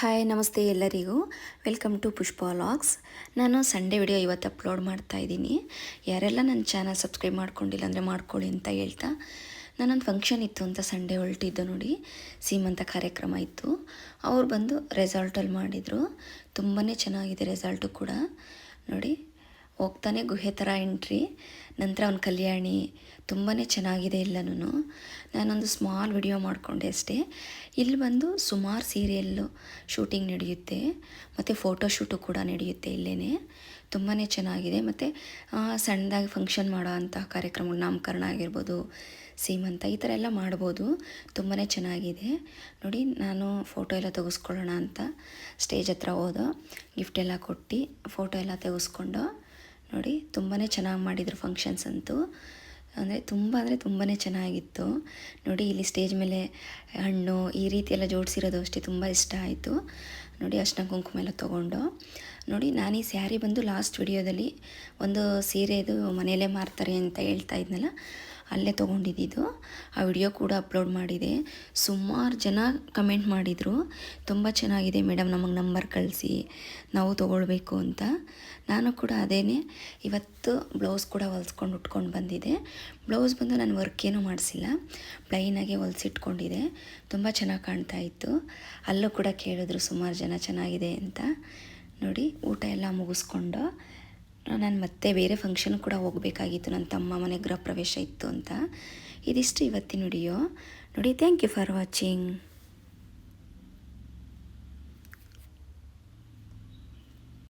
Hi ನಮಸ್ತೆ ಎಲ್ಲರಿಗೂ. Welcome to Pushpa logs ನಾನು ಸಂಡೇ ವಿಡಿಯೋ ಇವತ್ತು ಅಪ್ಲೋಡ್ ಮಾಡ್ತಾ ಇದ್ದೀನಿ. ಯಾರೆಲ್ಲ ನನ್ನ ಚಾನಲ್ ಸಬ್ಸ್ಕ್ರೈಬ್ ಮಾಡ್ಕೊಂಡಿಲ್ಲ ಅಂದರೆ ಮಾಡ್ಕೊಳ್ಳಿ ಅಂತ ಹೇಳ್ತಾ ನಾನೊಂದು ಫಂಕ್ಷನ್ ಇತ್ತು ಅಂತ ಸಂಡೇ ಹೊರಟಿದ್ದು ನೋಡಿ. ಸೀಮಂತ ಕಾರ್ಯಕ್ರಮ ಇತ್ತು. ಅವ್ರು ಬಂದು ರೆಸಾಲ್ಟಲ್ಲಿ ಮಾಡಿದರು. ತುಂಬಾ ಚೆನ್ನಾಗಿದೆ ರೆಸಾಲ್ಟು ಕೂಡ. ನೋಡಿ ಹೋಗ್ತಾನೆ ಗುಹೆ ಥರ ಎಂಟ್ರಿ ನಂತರ ಅವ್ನ ಕಲ್ಯಾಣಿ ತುಂಬಾ ಚೆನ್ನಾಗಿದೆ ಎಲ್ಲನೂ ನಾನೊಂದು ಸ್ಮಾಲ್ ವಿಡಿಯೋ ಮಾಡಿಕೊಂಡೆ ಅಷ್ಟೇ. ಇಲ್ಲಿ ಬಂದು ಸುಮಾರು ಸೀರಿಯಲ್ಲು ಶೂಟಿಂಗ್ ನಡೆಯುತ್ತೆ. ಮತ್ತು ಫೋಟೋಶೂಟು ಕೂಡ ನಡೆಯುತ್ತೆ ಇಲ್ಲೇ ತುಂಬಾ ಚೆನ್ನಾಗಿದೆ. ಮತ್ತು ಸಣ್ಣದಾಗಿ ಫಂಕ್ಷನ್ ಮಾಡೋ ಅಂತಹ ಕಾರ್ಯಕ್ರಮಗಳು, ನಾಮಕರಣ ಆಗಿರ್ಬೋದು, ಸೀಮಂತ ಈ ಥರ ಎಲ್ಲ ಮಾಡ್ಬೋದು. ತುಂಬಾ ಚೆನ್ನಾಗಿದೆ. ನೋಡಿ, ನಾನು ಫೋಟೋ ಎಲ್ಲ ತೆಗೆಸ್ಕೊಳ್ಳೋಣ ಅಂತ ಸ್ಟೇಜ್ ಹತ್ರ ಹೋದೋ. ಗಿಫ್ಟ್ ಎಲ್ಲ ಕೊಟ್ಟು ಫೋಟೋ ಎಲ್ಲ ತೆಗೆಸ್ಕೊಂಡು ನೋಡಿ ತುಂಬಾ ಚೆನ್ನಾಗಿ ಮಾಡಿದರು ಫಂಕ್ಷನ್ಸ್ ಅಂತೂ. ಅಂದರೆ ತುಂಬ ಅಂದರೆ ತುಂಬಾ ಚೆನ್ನಾಗಿತ್ತು. ನೋಡಿ, ಇಲ್ಲಿ ಸ್ಟೇಜ್ ಮೇಲೆ ಹಣ್ಣು ಈ ರೀತಿ ಎಲ್ಲ ಜೋಡಿಸಿರೋದು ಅಷ್ಟೇ ತುಂಬ ಇಷ್ಟ ಆಯಿತು. ನೋಡಿ, ಅರ್ಶಿನ ಕುಂಕುಮ ಎಲ್ಲ ತೊಗೊಂಡು. ನೋಡಿ, ನಾನು ಈ ಸ್ಯಾರಿ ಬಂದು ಲಾಸ್ಟ್ ವಿಡಿಯೋದಲ್ಲಿ ಒಂದು ಸೀರೆದು ಮನೆಯಲ್ಲೇ ಮಾರ್ತಾರೆ ಅಂತ ಹೇಳ್ತಾ ಇದ್ನಲ್ಲ ಅಲ್ಲೇ ತೊಗೊಂಡಿದ್ದು ಆ ವಿಡಿಯೋ ಕೂಡ ಅಪ್ಲೋಡ್ ಮಾಡಿದೆ. ಸುಮಾರು ಜನ ಕಮೆಂಟ್ ಮಾಡಿದರು. ತುಂಬ ಚೆನ್ನಾಗಿದೆ ಮೇಡಮ್ ನಮಗೆ ನಂಬರ್ ಕಳಿಸಿ, ನಾವು ತೊಗೊಳ್ಬೇಕು ಅಂತ. ನಾನು ಕೂಡ ಅದೇನೆ. ಇವತ್ತು ಬ್ಲೌಸ್ ಕೂಡ ಹೊಲ್ಸ್ಕೊಂಡು ಉಟ್ಕೊಂಡು ಬಂದಿದೆ. ಬ್ಲೌಸ್ ಬಂದು ನಾನು ವರ್ಕ್ ಏನೂ ಮಾಡಿಸಿಲ್ಲ. ಪ್ಲೈನಾಗೆ ಹೊಲ್ಸಿಟ್ಕೊಂಡಿದೆ. ತುಂಬ ಚೆನ್ನಾಗಿ ಕಾಣ್ತಾ ಇತ್ತು. ಅಲ್ಲೂ ಕೂಡ ಕೇಳಿದ್ರು ಸುಮಾರು ಜನ ಚೆನ್ನಾಗಿದೆ ಅಂತ. ನೋಡಿ ಊಟ ಎಲ್ಲ ಮುಗಿಸ್ಕೊಂಡು ನಾನು ಮತ್ತೆ ಬೇರೆ ಫಂಕ್ಷನ್ ಕೂಡ ಹೋಗಬೇಕಾಗಿತ್ತು. ನನ್ನ ತಮ್ಮ ಮನೆ ಗೃಹ ಪ್ರವೇಶ ಇತ್ತು ಅಂತ. ಇದಿಷ್ಟು ಇವತ್ತಿನ ವಿಡಿಯೋ ನೋಡಿ ಥ್ಯಾಂಕ್ ಯು ಫಾರ್ ವಾಚಿಂಗ್